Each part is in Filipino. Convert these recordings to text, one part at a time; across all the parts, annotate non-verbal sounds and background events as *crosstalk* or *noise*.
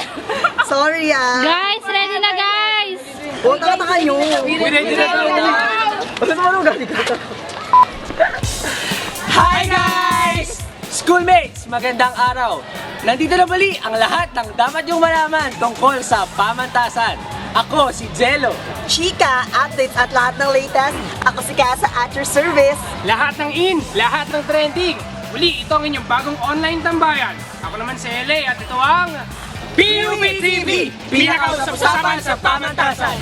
*laughs* Sorry ah. Guys, ready na guys! Huwag na kayo. Ready na tayo. Ano naman ang galing ka? Hi guys! Schoolmates, magandang araw. Nandito na bali ang lahat ng dapat yung malaman tungkol sa pamantasan. Ako si Jello. Chika, updates at lahat ng latest. Ako si Kasa at your service. Lahat ng in, lahat ng trending. Muli, ito ang inyong bagong online tambayan. Ako naman si Ele at ito ang PUP TV, pinakausap-usapan sa pamantasan.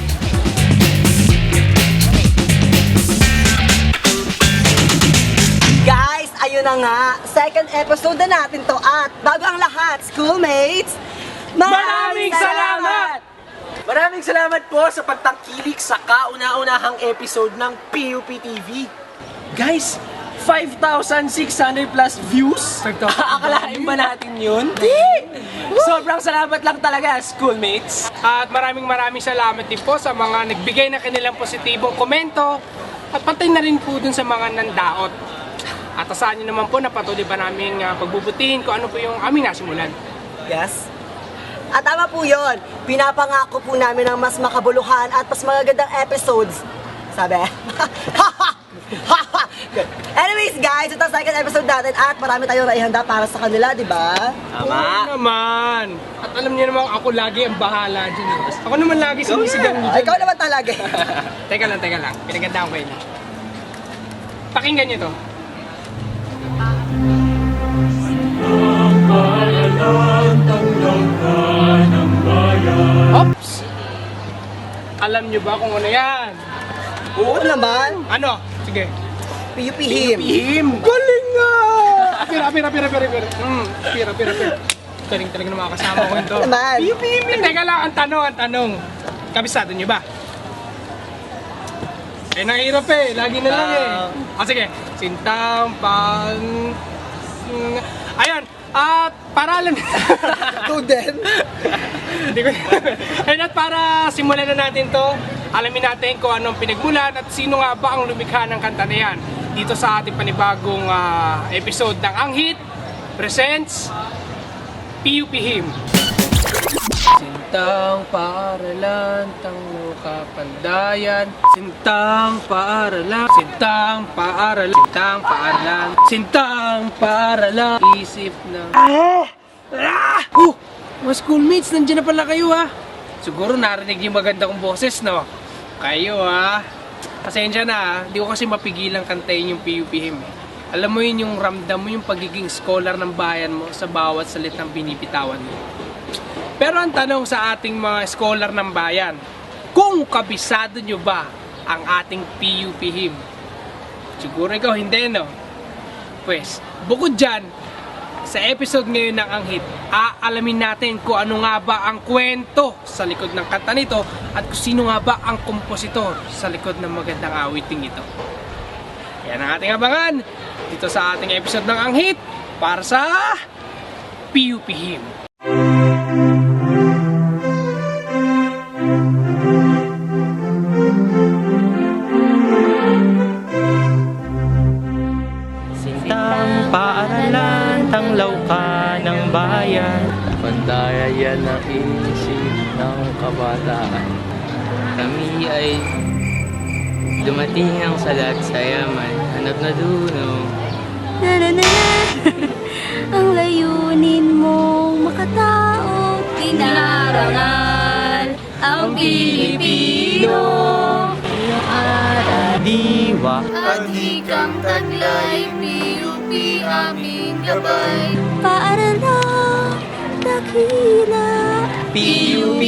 Guys, ayun na nga. Second episode na natin to at bago ang lahat, schoolmates, Maraming salamat! Maraming salamat po sa pagtangkilik sa kauna-unahang episode ng PUP TV. Guys, 5,600 plus views? 5,000. *laughs* Akalain ba natin yun? Sobrang salamat lang talaga, schoolmates. At maraming maraming salamat din po sa mga nagbigay na kanilang positibong komento at pati na rin po dun sa mga nandaot. At asahan niyo naman po na patuloy pa namin uh, pagbubutihin kung ano po yung aming nasimulan. Yes. At tama po yun. Pinapangako po namin ng mas makabuluhan at mas magagandang episodes. Sabi? *laughs* Anyways guys, ito ang second episode natin at marami tayong naihanda para sa kanila, di ba? Oo naman. At alam niyo naman ako lagi ang bahala dyan. eh. Ako naman lagi Ah, dyan. ikaw naman talaga. *laughs* Teka lang, teka lang. Pinagandaan ko yun. Pakinggan niyo to. Oops! Alam niyo ba kung ano yan? Oo naman. Ano? Sige. PUP him. Him! Galing nga! Pira, pira, pira, pira, pira. Hmm, pira, pira, pira. Galing talaga ng mga kasama ko ito. Naman. Eh, Teka lang, ang tanong, ang tanong. Kabisado niyo ba? Eh, nahirap eh. Lagi na lang eh. Ah, sige. Sintang, pang... Mm, Ayan. At para alam... Ikaw *laughs* din. Hindi ko... *laughs* Ayun, at para simulan na natin to, alamin natin kung anong pinagmulan at sino nga ba ang lumikha ng kanta na yan. Dito sa ating panibagong ah, episode ng Anghit presents PUP Him. Sintang paaralan, tanglo kapandayan Sintang paaralan, sintang paaralan Sintang paaralan, sintang paaralan Isip na Ah! Ah! Oh! Mga schoolmates, nandiyan na pala kayo ha Siguro narinig yung maganda kong boses no Kayo ha Pasensya na ha, di ko kasi mapigilang kantayin yung PUP hymn eh. Alam mo yun yung ramdam mo yung pagiging scholar ng bayan mo sa bawat salitang binibitawan mo pero ang tanong sa ating mga scholar ng bayan, kung kabisado nyo ba ang ating PUP hymn? Siguro ikaw hindi, no? Pues, bukod dyan, sa episode ngayon ng Anghit, aalamin natin kung ano nga ba ang kwento sa likod ng kanta nito at kung sino nga ba ang kompositor sa likod ng magandang awiting ito. Yan ang ating abangan dito sa ating episode ng Anghit para sa PUP hymn. Isip ng kabataan. Kami ay dumating ang salat sa yaman. Hanap na duno *laughs* Ang layunin mong makatao Tinarangal ang Pilipino. Iyong ara diwa At ikang taglay PUP aming gabay. Paaralang dakila PUP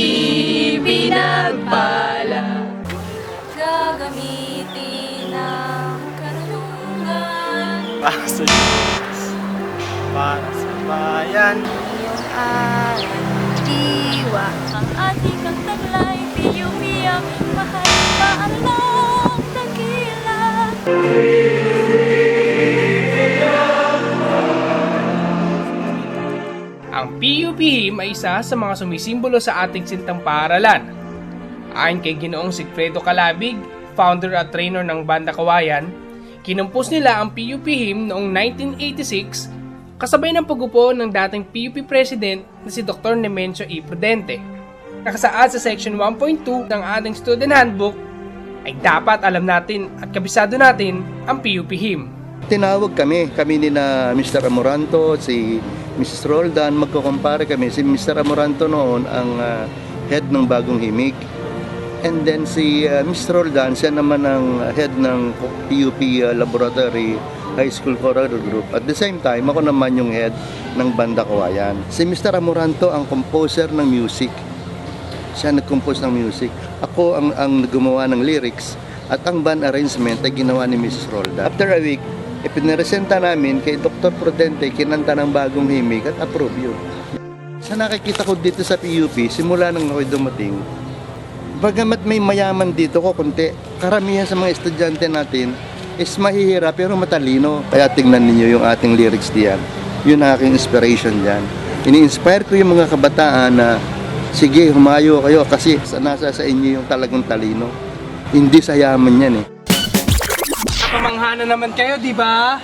pinagpala. Gagamitin ang karunungan. *laughs* Para sa Diyos, para sa bayan. Iyong aral diwa Ang ating ang taglay PUP ang mahal dakila Ang PUP hymn ay isa sa mga sumisimbolo sa ating sintang paaralan. Ayon kay Ginoong Sigfredo Calabig, founder at trainer ng Banda Kawayan, kinumpos nila ang PUP hymn noong 1986 kasabay ng pagupo ng dating PUP President na si Dr. Nemencio E. Prudente. Nakasaad sa Section 1.2 ng ating Student Handbook ay dapat alam natin at kabisado natin ang PUP hymn. Tinawag kami, kami ni na Mr. Amoranto, si Mrs. Roldan, magkukumpare kami. Si Mr. Amoranto noon ang ah, head ng bagong himig. And then si uh, Mr. Roldan, siya naman ang head ng PUP ah, Laboratory High School Choral Group. At the same time, ako naman yung head ng Banda Kawayan. Si Mr. Amoranto ang composer ng music. Siya nag-compose ng music. Ako ang, ang gumawa ng lyrics at ang band arrangement ay ginawa ni Mrs. Roldan. After a week, ipiniresenta namin kay Dr. Prudente kinanta ng bagong himig at approve yun. Sa nakikita ko dito sa PUP, simula nang ako'y dumating, bagamat may mayaman dito ko kunti, karamihan sa mga estudyante natin is mahihirap pero matalino. Kaya tingnan ninyo yung ating lyrics diyan. Yun ang aking inspiration diyan. Ini-inspire ko yung mga kabataan na sige, humayo kayo kasi sa nasa sa inyo yung talagang talino. Hindi sa yaman yan eh. Pamangha na naman kayo, di ba?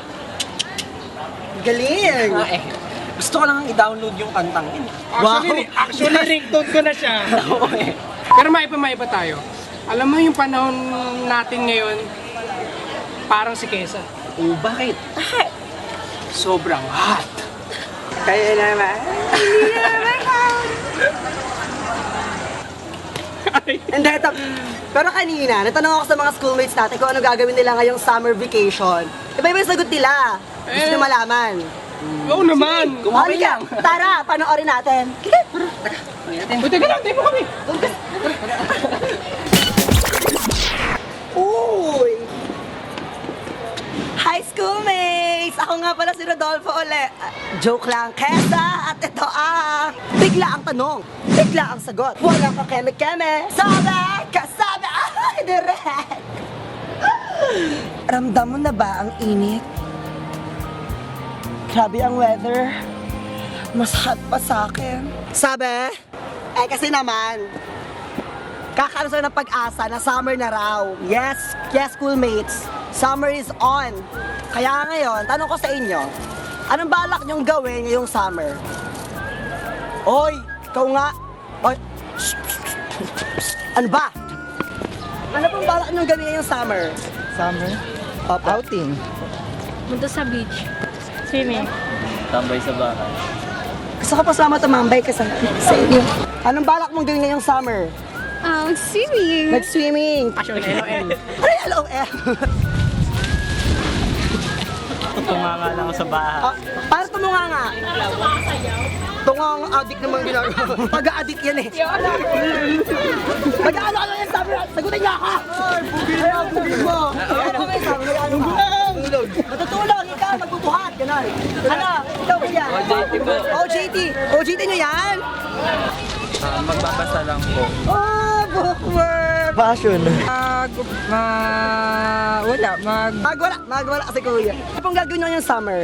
Galing! Ah, eh. Gusto ko lang i-download yung kantang yun. Actually, actually *laughs* ringtone ko na siya. *laughs* Oo eh. Pero maipa maipa tayo. Alam mo yung panahon natin ngayon, parang si Kesa. Oh, bakit? Sobrang hot. Kaya naman. *laughs* Hindi, ito. Pero kanina, natanong ako sa mga schoolmates natin kung ano gagawin nila ngayong summer vacation. Iba-iba yung sagot nila. Gusto nyo malaman. Oo naman. Kumapit lang. Tara, panoorin natin. Uy, teka lang, tayo mo kami. Uy! Hi, schoolmates! Ako nga pala si Rodolfo. Ah, joke lang, Kesa! At ito ang... Bigla ang tanong, bigla ang sagot. Walang kakeme-keme. Sabi! Kasabi! Ay, direct! Ramdam mo na ba ang init? Grabe ang weather. Mas hot pa sa akin. Sabi? Eh kasi naman, Kakaroon sila ng pag-asa na summer na raw. Yes, yes, schoolmates. Summer is on. Kaya ngayon, tanong ko sa inyo, anong balak niyong gawin ngayong summer? Oy, ikaw nga. Ano ba? Ano pong balak niyong gawin ngayong summer? Summer? Opo. Outing. Punta sa beach. Swimming. Tambay sa bahay. Gusto ko pasama tumambay ka sa, sa inyo. Anong balak mong gawin ngayong summer? Um, swimming. Nag-swimming. Ano yung LOL? Tunganga lang sa bahay. Ah, para tumunga nga. Tungang adik naman ginagawa. Pag-addict yan eh. Mag-ano ka lang yan sabi na, sagutin niya ako! Ay, ang bugin mo! Ano sabi? Ano? Matutulog. Matutulog, ikaw, magbubuhat, gano'n. Ano, ikaw ba yan? OJT po. OJT. OJT niyo yan? Ah, magbabasa lang po. Oh, bookworm! Passion. Mag, ma, wala, mag, Magwala, magwala kasi kuya. Ano pong gagawin niyo ngayong summer?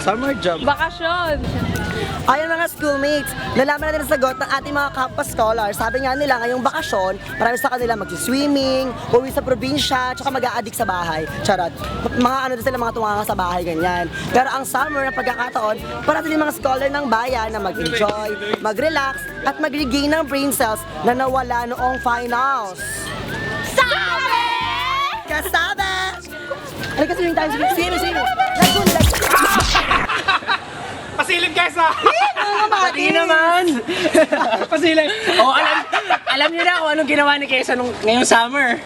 Summer job. Bakasyon. Ayon mga schoolmates, nalaman natin ang sagot ng ating mga campus scholars. Sabi nga nila ngayong bakasyon, marami sa kanila mag-swimming, uwi sa probinsya, tsaka mag addict sa bahay. Charot. Mga ano din sila, mga tunganga sa bahay, ganyan. Pero ang summer na pagkakataon, para din mga scholar ng bayan na mag-enjoy, mag-relax, at mag-regain ng brain cells na nawala noong finals. Sabi! Kasabi! Kasi yung time? Swimming, swimming. Lagun, lagun. *laughs* Pasilip Kesa! Pati naman! *laughs* Pasilip. oh, alam, alam niyo na kung anong ginawa ni Kesa nung, ngayong summer.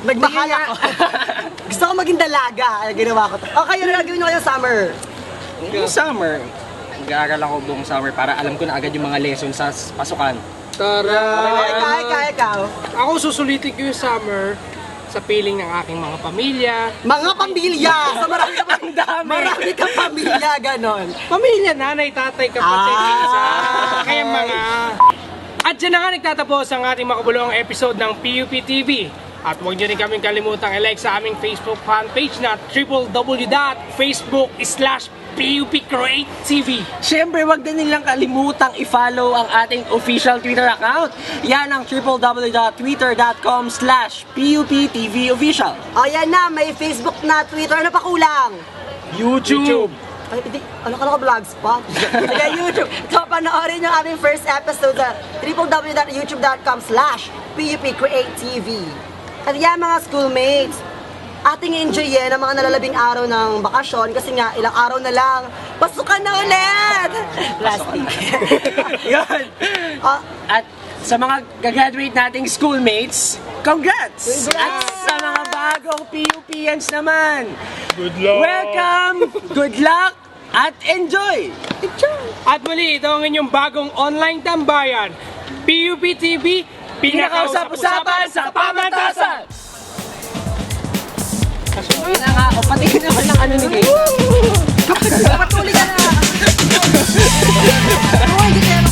Nagmahal ako. *laughs* Gusto ko maging dalaga. Ay, Ginawa ko to. Okay, ano gagawin nyo ngayong summer? Ngayong summer, nag-aaral ako buong summer para alam ko na agad yung mga lessons sa s- pasukan. Tara! Ikaw, ikaw, ikaw. Ako susulitin ko yung summer sa piling ng aking mga pamilya. Mga pamilya! Sa marami ka Ang dami! Marami kang pamilya, ganon. Pamilya, nanay, tatay, kapatid, Ah, isa. Kaya mga... At dyan na nga nagtatapos ang ating makabuluhang episode ng PUP TV. At huwag niyo rin kaming kalimutang i-like sa aming Facebook fan page na www.facebook slash PUP Create TV. Siyempre, wag din nilang kalimutang i-follow ang ating official Twitter account. Yan ang www.twitter.com slash PUPTVOfficial. O yan na, may Facebook na Twitter na pakulang. YouTube. Ay, hindi, ano ka na vlogspot? *laughs* Sige, YouTube. So, panoorin yung aming first episode sa www.youtube.com slash PUPCreateTV. At yan mga schoolmates, ating enjoy yan ang mga nalalabing araw ng bakasyon kasi nga ilang araw na lang, pasukan na ulit! Plastic. *laughs* Yun. Ah, At sa mga gagraduate nating schoolmates, congrats! At sa mga bagong PUPians naman, Good luck! welcome, good luck, at enjoy! At muli, ito ang inyong bagong online tambayan. PUP TV, Pinakausap-usapan sa pamantasan! Nakako, pati naman ng ano ni Gabe. Patuloy ka na! *laughs* Uy, hindi